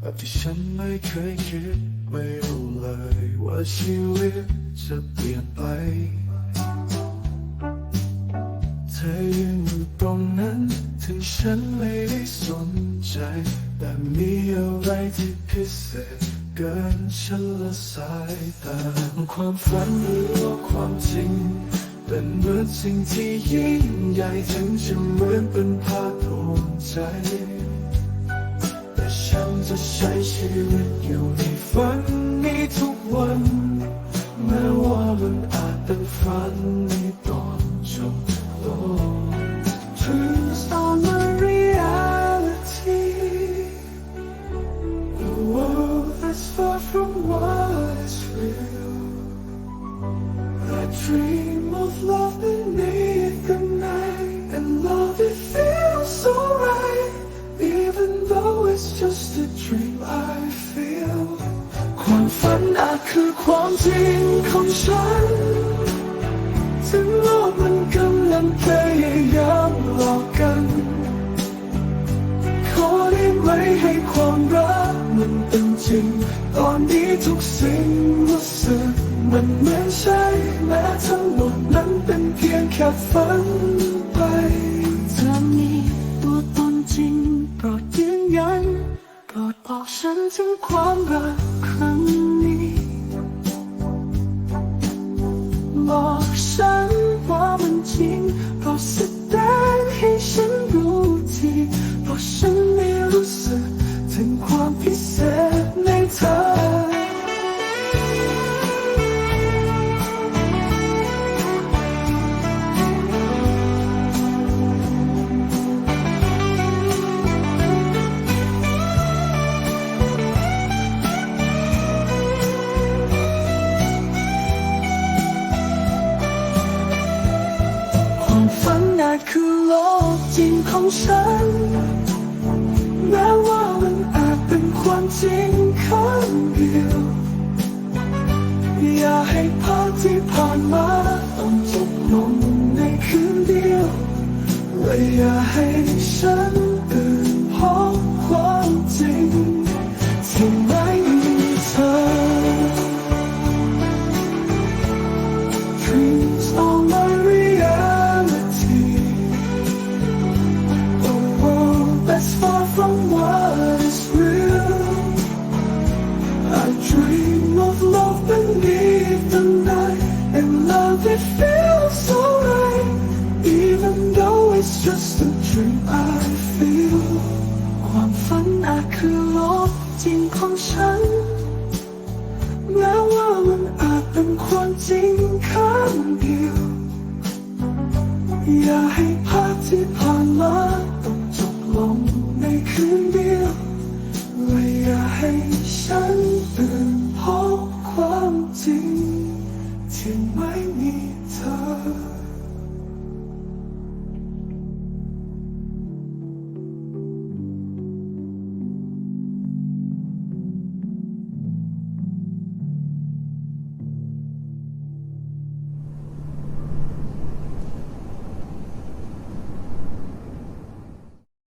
แบบที่ฉันไม่เคยคิด ไม่รู้เลยว่าชีวิตจะเปลี่ยนไป เธอยืนอยู่ตรงนั้นถึงฉันไม่ได้สนใจ แต่มีอะไรที่พิเศษเกินฉันละสายตาความฝันหรือว่าความจริง เป็นเหมือนสิ่งที่ยิ่งใหญ่ถึงจะเหมือนเป็นภาพดวงใจ จะใช้ชีวิตอยู่ในฝันนี้ทุกวัน แม้ว่ามันอาจเป็นฝันในตอนจบโลก Dreams are my reality The world that's far from what is real I dream of love จริงของฉัน ถึงโลกมันกำลังพยายามหลอกกัน ขอได้ไหมให้ความรักมันเป็นจริง ตอนนี้ทุกสิ่งรู้สึกมันเหมือนใช่แม้ทั้งหมดนั้นเป็นเพียงแค่ฝันไปเธอมีตัวตนจริงโปรดยืนยันโปรดบอกฉันถึงความรักครั้ง ฉันรู้ทีเพราะฉันไม่รู้สึกถึงความพิเศษในเธอความฝันอาจคือโลก จริงของฉัน แม้ว่ามันอาจเป็นความจริงข้งเดียว อย่าให้ภาพที่ผ่านมาต้องจบลงในคืนเดียวและอย่าให้ฉันตื่นพราะความจริงที่ ลบจริงของฉัน แม้ว่ามันอาจเป็นความจริงข้างเดียว อย่าให้ภาพที่ผ่านมาต้องจบลงในคืนเดียวและอย่าให้ฉันตื่นพบความจริงที่ไม่มีเธอ